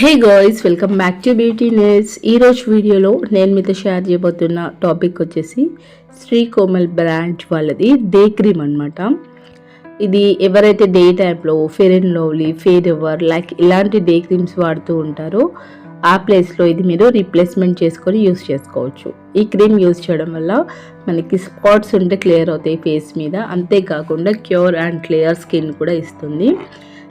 Hey guys welcome back to beauty nets ఈరోజు వీడియోలో నేను మీతో షేర్ చేయబోతున్న టాపిక్ వచ్చేసి శ్రీ కోమల్ బ్రాంచ్ వాళ్ళది డే క్రీమ్ అనమాట ఇది ఎవరైతే day time fair and lovely fair ever like ఇలాంటి డే క్రీమ్స్ వాడుతూ ఉంటారో ఆ ప్లేస్లో ఇది మీరు రీప్లేస్మెంట్ చేసుకొని యూస్ చేసుకోవచ్చు. ఈ క్రీమ్ యూస్ చేయడం వల్ల మనకి స్పాట్స్ ఉంటే క్లియర్ అవుతాయి ఫేస్ మీద. అంతేకాకుండా క్యూర్ అండ్ క్లియర్ స్కిన్ కూడా ఇస్తుంది.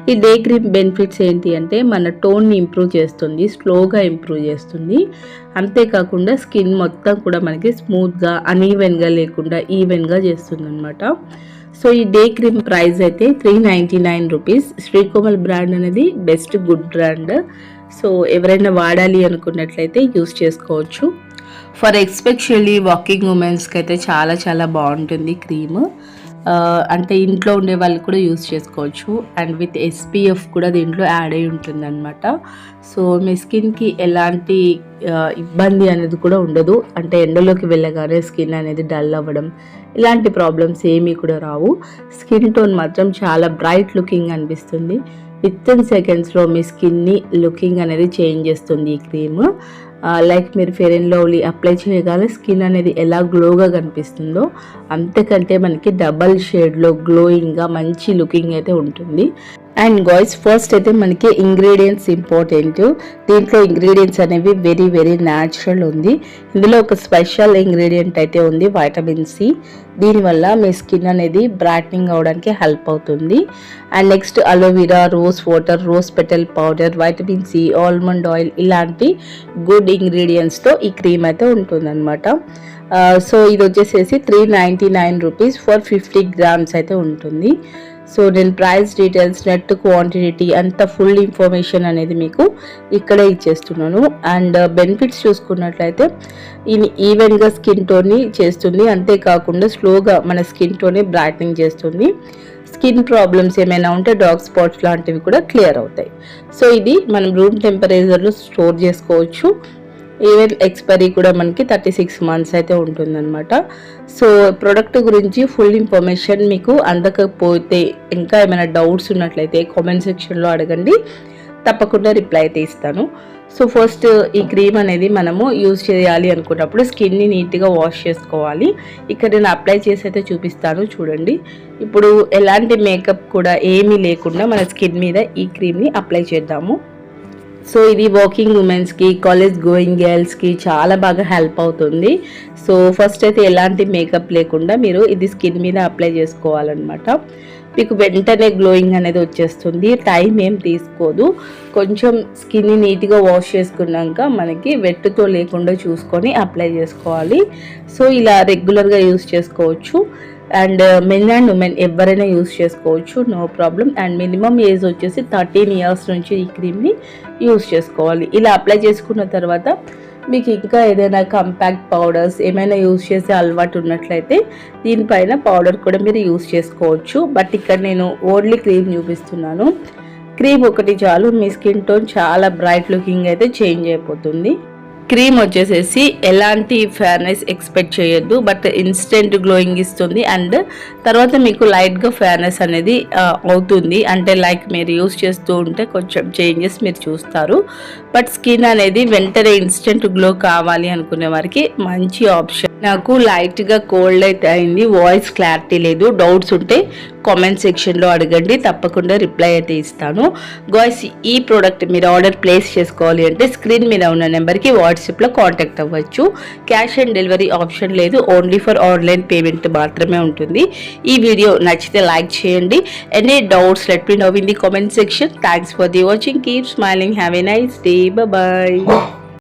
ఈ డే క్రీమ్ బెనిఫిట్స్ ఏంటి అంటే మన టోన్ని ఇంప్రూవ్ చేస్తుంది స్లోగా ఇంప్రూవ్ చేస్తుంది. అంతేకాకుండా స్కిన్ మొత్తం కూడా మనకి స్మూత్గా అన్ఈవెన్గా లేకుండా ఈవెన్గా చేస్తుంది అనమాట సో ఈ డే క్రీమ్ ప్రైస్ అయితే three ninety nine rupees. Srikomal brand అనేది బెస్ట్ గుడ్ బ్రాండ్. సో ఎవరైనా వాడాలి అనుకున్నట్లయితే యూస్ చేసుకోవచ్చు. ఫర్ ఎక్స్పెషల్లీ వాకింగ్ ఉమెన్స్కి అయితే చాలా చాలా బాగుంటుంది క్రీమ్. అంటే ఇంట్లో ఉండే వాళ్ళు కూడా యూస్ చేసుకోవచ్చు. అండ్ విత్ ఎస్పీఎఫ్ కూడా దీంట్లో యాడ్ అయి ఉంటుందన్నమాట. సో మీ స్కిన్కి ఎలాంటి ఇబ్బంది అనేది కూడా ఉండదు. అంటే ఎండలోకి వెళ్ళగానే స్కిన్ అనేది డల్ అవ్వడం ఇలాంటి ప్రాబ్లమ్స్ ఏమీ కూడా రావు. స్కిన్ టోన్ మాత్రం చాలా బ్రైట్ లుకింగ్ అనిపిస్తుంది. విత్ ఇన్ సెకండ్స్లో మీ స్కిన్ని లుకింగ్ అనేది చేంజ్ చేస్తుంది ఈ క్రీమ్. లైక్ మీరు ఫెయిర్ అండ్ లవ్లీ అప్లై చేయగానే స్కిన్ అనేది ఎలా గ్లోగా కనిపిస్తుందో అంతకంటే మనకి డబల్ షేడ్లో గ్లోయింగ్గా మంచి లుకింగ్ అయితే ఉంటుంది. అండ్ గాయ్స్ ఫస్ట్ అయితే మనకి ఇంగ్రీడియంట్స్ ఇంపార్టెంట్ దీంట్లో ఇంగ్రీడియంట్స్ అనేవి వెరీ వెరీ న్యాచురల్ ఉంది. ఇందులో ఒక స్పెషల్ ఇంగ్రీడియంట్ అయితే ఉంది వైటమిన్ సి దీనివల్ల మీ స్కిన్ అనేది బ్రైట్నింగ్ అవడానికి హెల్ప్ అవుతుంది. And next aloe vera rose water rose petal powder vitamin C almond oil ఇలాంటి గుడ్ ఇంగ్రీడియంట్స్తో ఈ క్రీమ్ అయితే ఉంటుందన్నమాట. Uh, సో ఇది వచ్చేసేసి three ninety nine rupees for fifty grams అయితే ఉంటుంది. సో నేను ప్రైస్ డీటెయిల్స్ నెట్ క్వాంటిటీ అంత ఫుల్ ఇన్ఫర్మేషన్ అనేది మీకు ఇక్కడే ఇచ్చేస్తున్నాను. అండ్ బెనిఫిట్స్ uh, చూసుకున్నట్లయితే ఇది ఈవెన్గా స్కిన్ టోన్ని చేస్తుంది. అంతేకాకుండా స్లోగా మన స్కిన్ టోన్ని బ్రైట్నింగ్ చేస్తుంది. స్కిన్ ప్రాబ్లమ్స్ ఏమైనా ఉంటే డాగ్ స్పాట్స్ లాంటివి కూడా క్లియర్ అవుతాయి. సో ఇది మనం రూమ్ టెంపరేచర్లో స్టోర్ చేసుకోవచ్చు. ఈవెన్ ఎక్స్పైరీ కూడా మనకి థర్టీ సిక్స్ మంత్స్ అయితే ఉంటుందన్నమాట. సో ప్రోడక్ట్ గురించి ఫుల్ ఇన్ఫర్మేషన్ మీకు అందకపోతే ఇంకా ఏమైనా డౌట్స్ ఉన్నట్లయితే కామెంట్ సెక్షన్లో అడగండి. తప్పకుండా రిప్లై అయితే ఇస్తాను. సో ఫస్ట్ ఈ క్రీమ్ అనేది మనము యూజ్ చేయాలి అనుకున్నప్పుడు స్కిన్ని నీట్గా వాష్ చేసుకోవాలి. ఇక్కడ నేను అప్లై చేసి అయితే చూపిస్తాను చూడండి. ఇప్పుడు ఎలాంటి మేకప్ కూడా ఏమీ లేకుండా మన స్కిన్ మీద ఈ క్రీమ్ని అప్లై చేద్దాము. సో ఇది వర్కింగ్ ఉమెన్స్కి కాలేజ్ గోయింగ్ గర్ల్స్కి చాలా బాగా హెల్ప్ అవుతుంది. సో ఫస్ట్ అయితే ఎలాంటి మేకప్ లేకుండా మీరు ఇది స్కిన్ మీద అప్లై చేసుకోవాలన్నమాట. మీకు వెంటనే గ్లోయింగ్ అనేది వచ్చేస్తుంది. టైం ఏం తీసుకోదు. కొంచెం స్కిన్ని నీట్గా వాష్ చేసుకున్నాక మనకి వెట్టుతో లేకుండా చూసుకొని అప్లై చేసుకోవాలి. సో ఇలా రెగ్యులర్గా యూస్ చేసుకోవచ్చు. అండ్ మెన్ అండ్ ఉమెన్ ఎవరైనా యూస్ చేసుకోవచ్చు no problem and minimum age వచ్చేసి థర్టీన్ ఇయర్స్ నుంచి ఈ క్రీమ్ని యూస్ చేసుకోవాలి. ఇలా అప్లై చేసుకున్న తర్వాత మీకు ఇంకా ఏదైనా కంపాక్ట్ పౌడర్స్ ఏమైనా యూస్ చేసే అలవాటు ఉన్నట్లయితే దీనిపైన పౌడర్ కూడా మీరు యూస్ చేసుకోవచ్చు. బట్ ఇక్కడ నేను ఓన్లీ క్రీమ్ చూపిస్తున్నాను. క్రీమ్ ఒకటి చాలు. మీ స్కిన్ టోన్ చాలా బ్రైట్ లుకింగ్ అయితే చేంజ్ అయిపోతుంది. క్రీమ్ వచ్చేసేసి ఎలాంటి ఫేర్నెస్ ఎక్స్పెక్ట్ చేయొద్దు బట్ ఇన్స్టెంట్ గ్లోయింగ్ ఇస్తుంది. అండ్ తర్వాత మీకు లైట్గా ఫేర్నెస్ అనేది అవుతుంది. అంటే లైక్ మీరు యూస్ చేస్తూ ఉంటే కొంచెం చేంజెస్ మీరు చూస్తారు. బట్ స్కిన్ అనేది వెంటనే ఇన్స్టెంట్ గ్లో కావాలి అనుకునే వారికి మంచి ఆప్షన్ నాకు లైట్గా కోల్డ్ అయితే అయింది వాయిస్ క్లారిటీ లేదు. డౌట్స్ ఉంటే కామెంట్ సెక్షన్లో అడగండి తప్పకుండా రిప్లై అయితే ఇస్తాను. గాయస్ ఈ ప్రోడక్ట్ మీరు ఆర్డర్ ప్లేస్ చేసుకోవాలి అంటే స్క్రీన్ మీద ఉన్న నెంబర్కి వాట్సాప్లో కాంటాక్ట్ అవ్వచ్చు. క్యాష్ ఆన్ డెలివరీ ఆప్షన్ లేదు ఓన్లీ ఫర్ ఆన్లైన్ పేమెంట్ మాత్రమే ఉంటుంది. ఈ వీడియో నచ్చితే లైక్ చేయండి. Any doubts let me know in the comment section thanks for the watching keep smiling have a nice day bye